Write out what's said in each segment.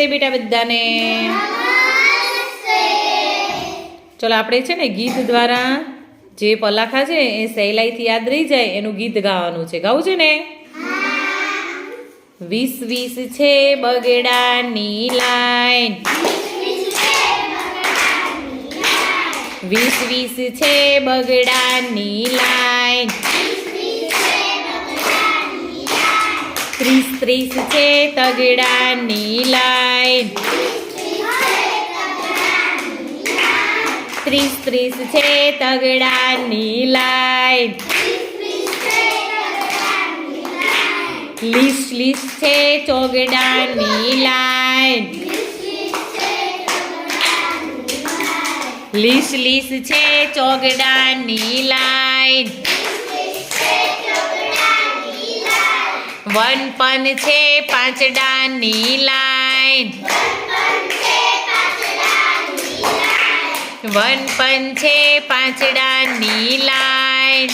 નમસ્તે બેટા બધાને. ચલો, આપણે છે ને ગીત દ્વારા જે પલાખા છે એ સહેલાઈથી યાદ રહી જાય, એનું ગીત ગાવાનું છે. ગાવું છે ને? વીસ વીસ છે બગડાની લાઈન. વીસ વીસ છે બગડાની લાઈન. ત્રીસ ત્રીસ છે તગડાની લાઈન. ત્રીસ ત્રીસ છે તગડાની લાઈન. લીસ લીસ છે ચોગડાની લાઈન. લીસ લીસ છે ચોગડાની લાઈન. વન પન છે પાંચડાની લાઈન. વન પન છે પાંચડાની લાઈન.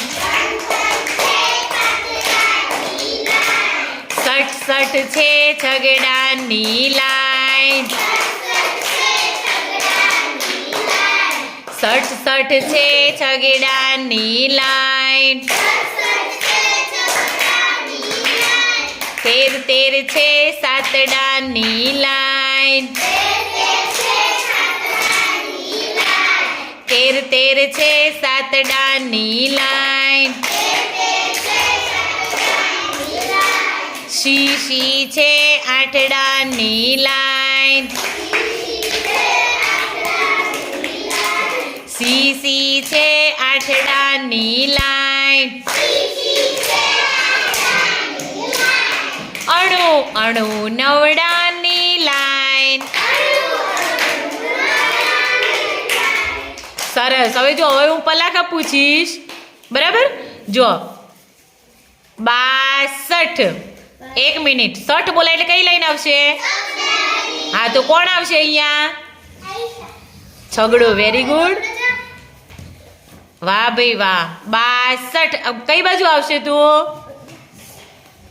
સટ સટ છે છગડાની લાઈન. સટ સટ છે છગડાની લાઈન. તેર છે છે સાતડાની લાઈન. તેર તેર છે સાતડાની લાઈન. શી શી છે આઠડાની લાઈન. સી સી છે આઠડાની લાઈન. અણુ અણુ નવડાની લાઈન. સરસ. હવે જો, હવે હું પલાખા પૂછીશ બરાબર? જો. બાસઠ. એક મિનિટ. સઠ બોલાય એટલે કઈ લાઈન આવશે? હા, તો કોણ આવશે અહીંયા? છગડો. વેરી ગુડ વાહ ભાઈ વાહ. બાસઠ. કઈ બાજુ આવશે તું?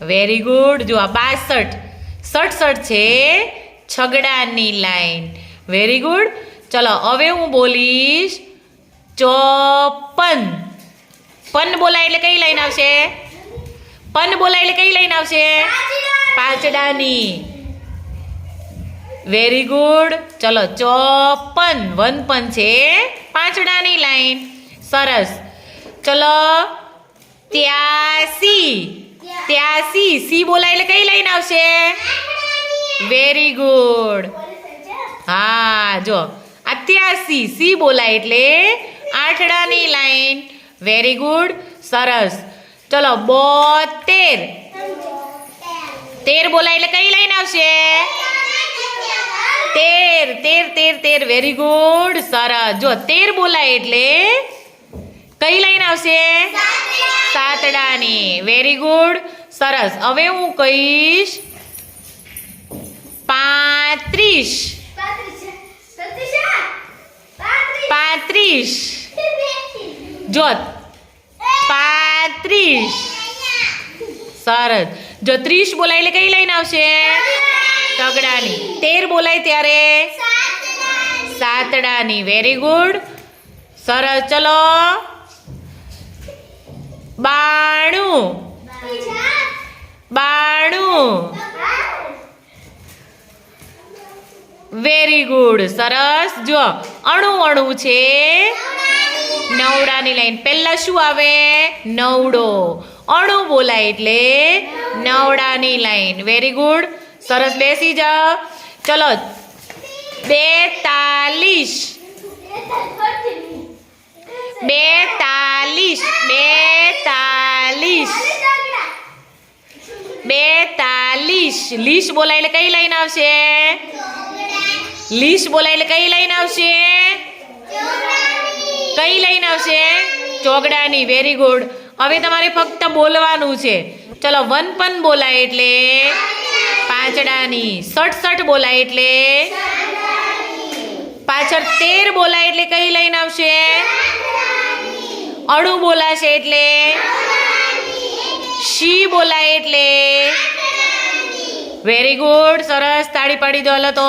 વેરી ગુડ જો આ બાસઠ સડસઠ છે છગડાની લાઈન. વેરી ગુડ ચલો, હવે હું બોલીશ ચોપન. પન બોલાય એટલે કઈ લાઈન આવશે? પન બોલાય એટલે કઈ લાઈન આવશે? પાંચડાની વેરી ગુડ ચલો, ચોપન. વન પન છે પાંચડાની લાઈન. સરસ. ચલો, ત્યાસી. ત્યાસી. સી બોલાય એટલે કઈ લાઈન આવશે? વેરી ગુડ હા, જો. આ ત્યાસી સી બોલાય એટલે આઠડાની લાઈન. વેરી ગુડ સરસ. ચલો, બોતેર. તેર બોલાય એટલે કઈ લાઈન આવશે? તેર તેર તેર તેર. વેરી ગુડ સરસ. જો, તેર બોલાય એટલે કઈ લાઈન આવશે? સાતડાની. વેરી ગુડ સરસ. હવે હું કહીશ પાંત્રીસ. પાંત્રીસ જો પાંત્રીસ. સરસ. જો ત્રીસ બોલાય એટલે કઈ લાઈન આવશે? તગડાની. તેર બોલાય ત્યારે? સાતડાની. વેરી ગુડ સરસ. ચલો. બાણું. બાણું. વેરી ગુડ સરસ. જો અણુ અણુ છે. નવડાની લાઈન. પહેલા શું આવે? નવડો. અણુ બોલાય એટલે નવડાની લાઈન. વેરી ગુડ સરસ. બેસી જાઓ. ચલો, બેતાલીસ. બેતાલીસ બેતાલીસ. બેતાલીસ. લીસ બોલાય એટલે કઈ લાઈન આવશે? લીસ બોલાય એટલે કઈ લાઈન આવશે? કઈ લાઈન આવશે? ચોગડાની. વેરી ગુડ હવે તમારે ફક્ત બોલવાનું છે. ચલો વન પન બોલાય એટલે પાંચડાની. સડસઠ બોલાય એટલે પાછળ તેર બોલાય એટલે કઈ લાઈન આવશે? અણુ બોલાશે એટલે શી બોલાય એટલે વેરી ગુડ સરસ તાળી પાડી દો હલો તો